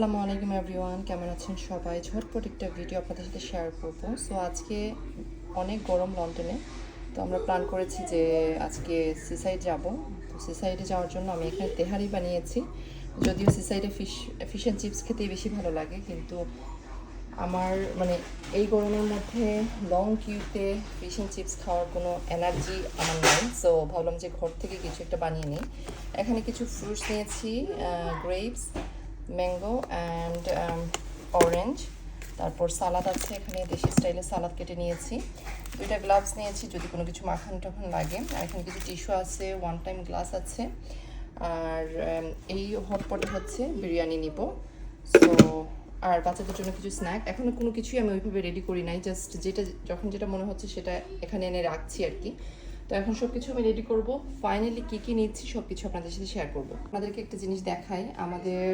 আসসালামু আলাইকুম এভরিওয়ান, কেমন আছেন সবাই? ঝটপট একটা ভিডিও আপনাদের সাথে শেয়ার করব। সো আজকে অনেক গরম লন্ডনে। তো আমরা প্ল্যান করেছি যে আজকে সিসাইড যাব। তো সিসাইডে যাওয়ার জন্য আমি এখানে তেহারি বানিয়েছি। যদিও সিসাইডে ফিশ ফিশ অ্যান্ড চিপস খেতেই বেশি ভালো লাগে, কিন্তু আমার মানে এই গরমের মধ্যে লং কিউতে ফিশ অ্যান্ড চিপস খাওয়ার কোনো এনার্জি আমার নাই। সো ভাবলাম যে ঘর থেকে কিছু একটা বানিয়ে নিই। এখানে কিছু ফ্রুটস নিয়েছি গ্রেপস ম্যাঙ্গো অ্যান্ড অরেঞ্জ তারপর সালাদ আছে এখানে দেশি স্টাইলে সালাদ কেটে নিয়েছি। দুইটা গ্লাভস নিয়েছি যদি কোনো কিছু মাখানো টাখানো লাগে। আর এখানে কিছু টিস্যু আছে ওয়ান টাইম গ্লাস আছে। আর উম, এই হটপটে হচ্ছে বিরিয়ানি নিব। সো আর বাচ্চাদের জন্য কিছু স্ন্যাক এখনও কোনো কিছুই আমি ওইভাবে রেডি করি নাই। জাস্ট যেটা যখন যেটা মনে হচ্ছে সেটা এখানে এনে রাখছি আর কি। তো এখন সব কিছু আমি রেডি করব। ফাইনালি কী কী নিচ্ছি সব কিছু আপনাদের সাথে শেয়ার করব। আপনাদেরকে একটা জিনিস দেখাই। আমাদের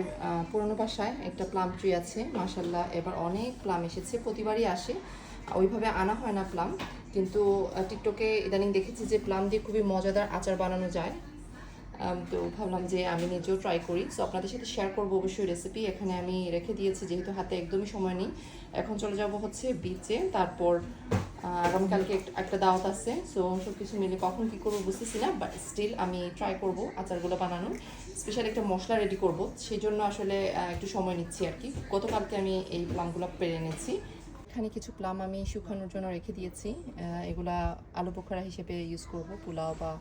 পুরনো বাসায় একটা প্লাম ট্রি আছে। মাসাল্লাহ এবার অনেক প্লাম এসেছে। প্রতিবারই আসে। ওইভাবে আনা হয় না প্লাম কিন্তু টিকটকে ইদানিং দেখেছি যে প্লাম দিয়ে খুবই মজাদার আচার বানানো যায়। তো ভাবলাম যে আমি নিজেও ট্রাই করি। সো আপনাদের সাথে শেয়ার করব অবশ্যই রেসিপি এখানে আমি রেখে দিয়েছি, যেহেতু হাতে একদমই সময় নেই। এখন চলে যাব হচ্ছে বিচে তারপর আগামীকালকে এক- একটা দাওয়াত আছে। সো সব কিছু মিলে কখন কী করব বুঝতেছি না বাট স্টিল আমি ট্রাই করব আচারগুলো বানানোর। স্পেশাল একটা মশলা রেডি করব। সেই জন্য আসলে একটু সময় নিচ্ছি আর কি। গতকালকে আমি এই প্লামগুলো পেরে এনেছি। এখানে কিছু প্লাম আমি শুকানোর জন্য রেখে দিয়েছি। এগুলা আলু বোখারা হিসেবে ইউজ করব পোলাও বা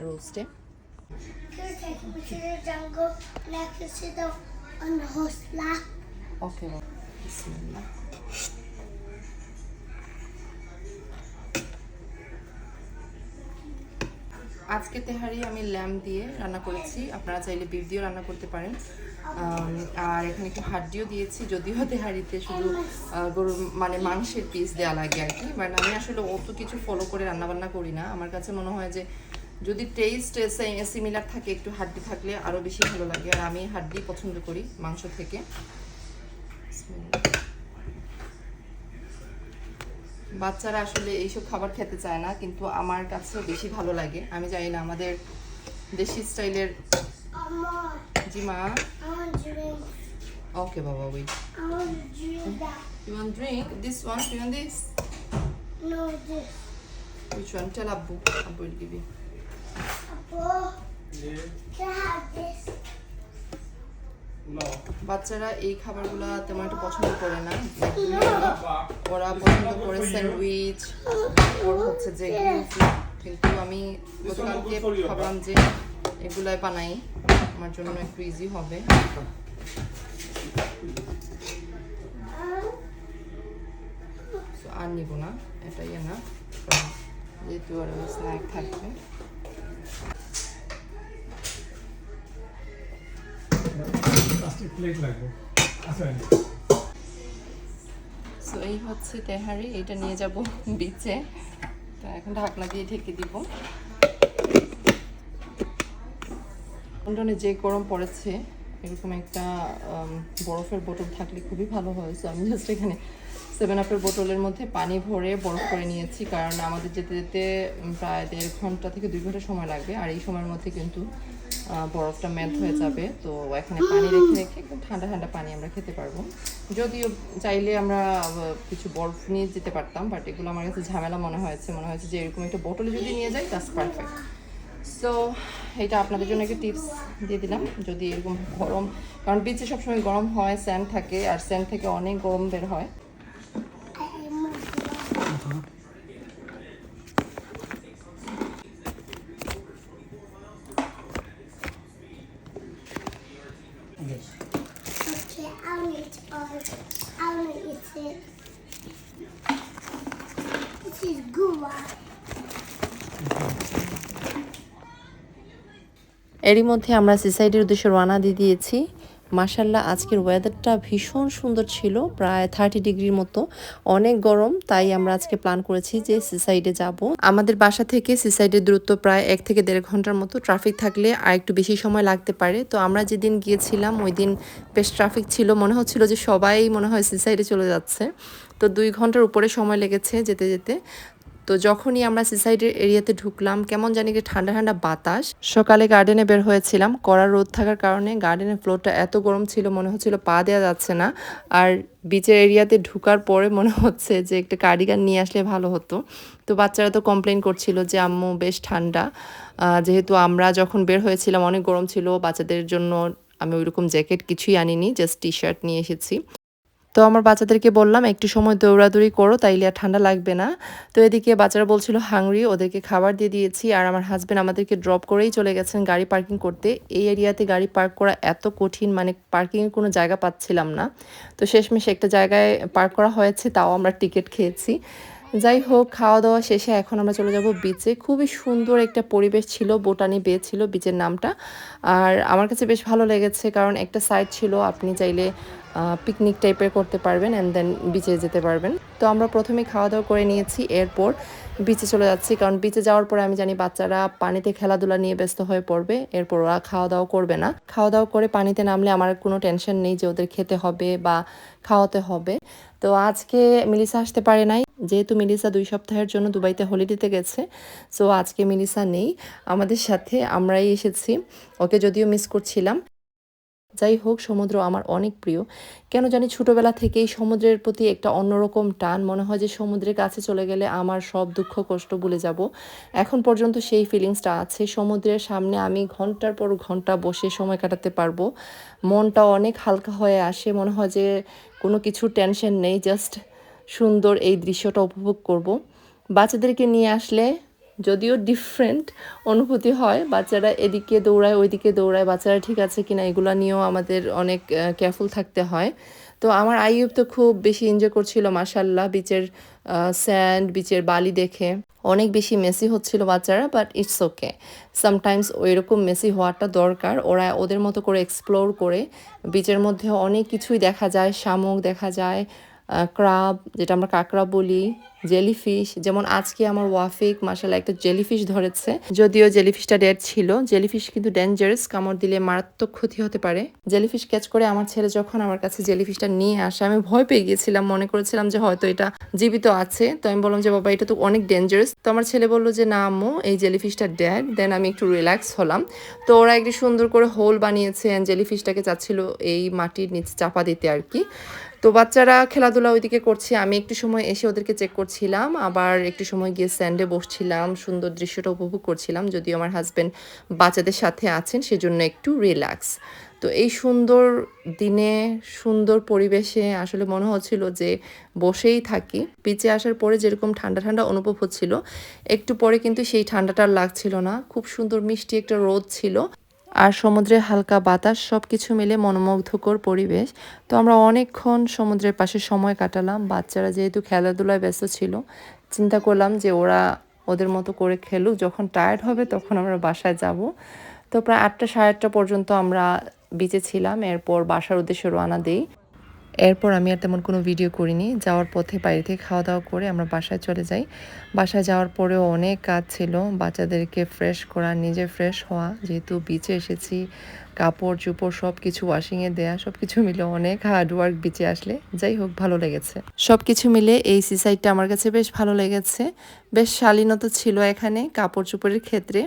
রোস্টে Gonna আজকে তেহারি আমি ল্যাম দিয়ে রান্না করেছি। আপনারা চাইলে বিফ দিয়েও রান্না করতে পারেন। আর এখানে একটু হাড্ডিও দিয়েছি, যদিও তেহারিতে শুধু গরুর মানে মাংসের পিস দেওয়া লাগে আর কি। বাট আমি আসলে অত কিছু ফলো করে রান্না বান্না করি না। আমার কাছে মনে হয় যে, যদি টেস্ট সিমিলার থাকে, একটু হাড্ডি থাকলে আরও বেশি ভালো লাগে। আর আমি হাড্ডি পছন্দ করি মাংস থেকে। বাচ্চারা আসলে এইসব খাবার খেতে চায় না কিন্তু আমার কাছে বেশি ভালো লাগে আমি জানি না আমাদের দেশি স্টাইলের জি মা. ওকে বাবা ওই. You want drink this one you want this No, this. Which one tell আব্বু আব্বু will give you Oh, can I? বাচ্চারা এই খাবারগুলো তেমন একটা পছন্দ করে না। ওরা পছন্দ করে স্যান্ডউইচ ওর হচ্ছে যে কিন্তু আমি গতকালকে ভাবলাম যে এগুলাই বানাই, আমার জন্য একটু ইজি হবে। আর নিব না, এটাই না যেহেতু আর স্ন্যাক থাকবে। প্লেট লাগবে। আচ্ছা। সো এই হচ্ছে তেহারি, এটা নিয়ে যাব বিচে তো এখন ঢাকনা দিয়ে ঢেকে দিব। লন্ডনে যে গরম পড়েছে, এরকম একটা বরফের বোতল থাকলে খুবই ভালো হয়। সো আমি জাস্ট এখানে সেভেন আপের বোতলের মধ্যে পানি ভরে বরফ করে নিয়েছি। কারণ আমাদের যেতে যেতে প্রায় দেড় ঘণ্টা থেকে দুই ঘণ্টা সময় লাগবে। আর এই সময়ের মধ্যে কিন্তু বরফটা মেল্ট হয়ে যাবে। তো এখানে পানি রেখে রেখে একদম ঠান্ডা ঠান্ডা পানি আমরা খেতে পারব। যদিও চাইলে আমরা কিছু বরফ নিয়ে যেতে পারতাম বাট এগুলো আমার কাছে ঝামেলা মনে হয়েছে। মনে হয়েছে যে এরকম একটা বোতলে যদি নিয়ে যাই দ্যাটস পারফেক্ট সো এটা আপনাদের জন্য একটা টিপস দিয়ে দিলাম। যদি এরকম গরম, কারণ বিচে সবসময় গরম হয় স্যান্ড থাকে, আর স্যান্ড থেকে অনেক গরম বের হয়। এরই মধ্যে আমরা সিসাইডের উদ্দেশ্যে রওনা দিয়ে দিয়েছি। মাসাল্লাহ আজকের ওয়েদারটা ভীষণ সুন্দর ছিল, প্রায় থার্টি ডিগ্রির মতো। অনেক গরম, তাই আমরা আজকে প্ল্যান করেছি যে সিসাইডে যাব। আমাদের বাসা থেকে সিসাইডের দূরত্ব প্রায় এক থেকে দেড় ঘণ্টার মতো ট্রাফিক থাকলে আর একটু বেশি সময় লাগতে পারে। তো আমরা যেদিন গিয়েছিলাম, ওই দিন বেশ ট্রাফিক ছিল। মনে হচ্ছিল যে সবাই মনে হয় সিসাইডে চলে যাচ্ছে। তো দুই ঘণ্টার উপরে সময় লেগেছে যেতে যেতে। তো যখনই আমরা সিসাইডের এরিয়াতে ঢুকলাম, কেমন জানি কি ঠান্ডা ঠান্ডা বাতাস। সকালে গার্ডেনে বের হয়েছিলাম, কড়া রোদ থাকার কারণে গার্ডেনের ফ্লোরটা এত গরম ছিল, মনে হচ্ছিল পা দেওয়া যাচ্ছে না। আর বিচের এরিয়াতে ঢুকার পরে মনে হচ্ছে যে একটা কার্ডিগান নিয়ে আসলে ভালো হতো। তো বাচ্চারা তো কমপ্লেন করছিল যে, আম্মু, বেশ ঠান্ডা। যেহেতু আমরা যখন বের হয়েছিলাম, অনেক গরম ছিল, বাচ্চাদের জন্য আমি ওইরকম জ্যাকেট কিছুই আনিনি জাস্ট টি শার্ট নিয়ে এসেছি। তো আমার বাচ্চাদেরকে বললাম, একটু সময় দৌড়াদৌড়ি করো, তাইলে আর ঠান্ডা লাগবে না। তো এদিকে বাচ্চারা বলছিল, হাংরি, ওদেরকে খাবার দিয়ে দিয়েছি। আর আমার হাজব্যান্ড আমাদেরকে ড্রপ করেই চলে গেছেন গাড়ি পার্কিং করতে। এই এরিয়াতে গাড়ি পার্ক করা এত কঠিন মানে পার্কিংয়ের কোনো জায়গা পাচ্ছিলাম না। তো শেষমেশ একটা জায়গায় পার্ক করা হয়েছে, তাও আমরা টিকিট খেয়েছি। যাই হোক খাওয়া দাওয়া শেষে এখন আমরা চলে যাব বিচে খুবই সুন্দর একটা পরিবেশ ছিল, বোটানি বে ছিল বিচের নামটা। আর আমার কাছে বেশ ভালো লেগেছে, কারণ একটা সাইড ছিল, আপনি চাইলে পিকনিক টাইপের করতে পারবেন অ্যান্ড দেন বিচে যেতে পারবেন। তো আমরা প্রথমে খাওয়া দাওয়া করে নিয়েছি, এরপর বিচে চলে যাচ্ছি। কারণ বিচে যাওয়ার পরে আমি জানি বাচ্চারা পানিতে খেলাধুলা নিয়ে ব্যস্ত হয়ে পড়বে, এরপর ওরা খাওয়া দাওয়া করবে না। খাওয়া দাওয়া করে পানিতে নামলে আমার কোনো টেনশন নেই যে ওদের খেতে হবে বা খাওয়াতে হবে। তো আজকে মিলিসা আসতে পারে নাই, যেহেতু মিলিসা দুই সপ্তাহের জন্য দুবাইতে হলিডেতে গেছে সো আজকে মিলিসা নেই। আমাদের সাথে আমরাই এসেছি। ওকে যদিও মিস করছিলাম। যাই হোক, সমুদ্র আমার অনেক প্রিয়। কেন জানি ছোটবেলা থেকেই সমুদ্রের প্রতি একটা অন্যরকম টান, মনে হয় যে সমুদ্রের কাছে চলে গেলে আমার সব দুঃখ, কষ্ট ভুলে যাব। এখন পর্যন্ত সেই ফিলিংসটা আছে। সমুদ্রের সামনে আমি ঘণ্টার পর ঘণ্টা বসে সময় কাটাতে পারব। মনটা অনেক হালকা হয়ে আসে। মনে হয় যে কোনো কিছু টেনশন নেই জাস্ট সুন্দর এই দৃশ্যটা উপভোগ করব। বাচ্চাদেরকে নিয়ে আসলে যদিও ডিফারেন্ট অনুভূতি হয়। বাচ্চারা এদিকে দৌড়ায়, ওইদিকে দৌড়ায়। বাচ্চারা ঠিক আছে কিনা এগুলো নিয়েও আমাদের অনেক কেয়ারফুল থাকতে হয়। তো আমার আইয়ুব তো খুব বেশি এনজয় করছিল মাসাল্লাহ বিচের স্যান্ড বিচের বালি দেখে অনেক বেশি মেসি হচ্ছিল বাচ্চারা বাট ইটস ওকে সামটাইমস ওইরকম মেসি হওয়াটা দরকার। ওরা ওদের মতো করে এক্সপ্লোর করে বিচের মধ্যে অনেক কিছুই দেখা যায়, শামুক দেখা যায় ক্রাব যেটা আমরা কাঁকড়া বলি জেলিফিশ যেমন আজকে আমার ওয়াফিক মাসাল্লাহ একটা জেলিফিশ ধরেছে। যদিও জেলিফিশটা ডেড ছিল জেলিফিশ কিন্তু ডেঞ্জারাস কামড় দিলে মারাত্মক ক্ষতি হতে পারে। জেলিফিশ ক্যাচ করে আমার ছেলে যখন আমার কাছে জেলিফিশটা নিয়ে আসে, আমি ভয় পেয়ে গিয়েছিলাম, মনে করেছিলাম যে হয়তো এটা জীবিত আছে। তো আমি বললাম যে, বাবা, এটা তো অনেক ডেঞ্জারাস তো আমার ছেলে বলল যে, না আম্মু, এই জেলিফিশটা ড্যাড দেন আমি একটু রিল্যাক্স হলাম। তো ওরা একটি সুন্দর করে হোল বানিয়েছে জেলিফিশটাকে চাচ্ছিল এই মাটির নিচে চাপা দিতে আর কি। তো বাচ্চারা খেলাধুলা ওইদিকে করছে। আমি একটু সময় এসে ওদেরকে চেক করছিলাম। আবার একটু সময় গিয়ে স্যান্ডে বসছিলাম। সুন্দর দৃশ্যটা উপভোগ করছিলাম। যদিও আমার হাজব্যান্ড বাচ্চাদের সাথে আছেন, সেজন্য একটু রিল্যাক্স তো এই সুন্দর দিনে, সুন্দর পরিবেশে আসলে মনে হচ্ছিল যে বসেই থাকি। পিচে আসার পরে যেরকম ঠান্ডা ঠান্ডা অনুভব হচ্ছিল, একটু পরে কিন্তু সেই ঠান্ডাটা লাগছিল না। খুব সুন্দর মিষ্টি একটা রোদ ছিল। আর সমুদ্রে হালকা বাতাস সব কিছু মিলে মনোমুগ্ধকর পরিবেশ। তো আমরা অনেকক্ষণ সমুদ্রের পাশে সময় কাটালাম। বাচ্চারা যেহেতু খেলাধুলায় ব্যস্ত ছিল, চিন্তা করলাম যে ওরা ওদের মতো করে খেলুক। যখন টায়ার্ড হবে তখন আমরা বাসায় যাব। তো প্রায় আটটা সাড়ে আটটা পর্যন্ত আমরা বিচে ছিলাম। এরপর বাসার উদ্দেশ্যে রওনা দিই। এরপর আমি আর তেমন কোনো ভিডিও করিনি। যাওয়ার পথে বাইরে থেকে খাওয়া দাওয়া করে আমরা বাসায় চলে যাই। বাসায় যাওয়ার পরেও অনেক কাজ ছিল। বাচ্চাদেরকে ফ্রেশ করা, নিজে ফ্রেশ হওয়া। যেহেতু বিচে এসেছি, কাপড়, চোপড় সব কিছু ওয়াশিংয়ে দেয়া সব কিছু মিলে অনেক হার্ডওয়ার্ক বিচে আসলে। যাই হোক, ভালো লেগেছে। সব কিছু মিলে এই সিসাইডটা আমার কাছে বেশ ভালো লেগেছে। বেশ শালীনতা ছিল এখানে কাপড় চোপড়ের ক্ষেত্রে।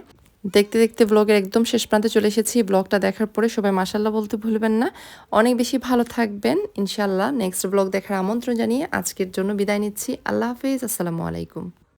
দেখতে দেখতে ব্লগের একদম শেষ প্রান্তে চলে এসেছি। ব্লগটা দেখার পরে সবাই মাসাল্লাহ বলতে ভুলবেন না। অনেক বেশি ভালো থাকবেন। ইনশাল্লাহ নেক্সট ব্লগ দেখার আমন্ত্রণ জানিয়ে আজকের জন্য বিদায় নিচ্ছি। আল্লাহ হাফিজ। আসসালামু আলাইকুম।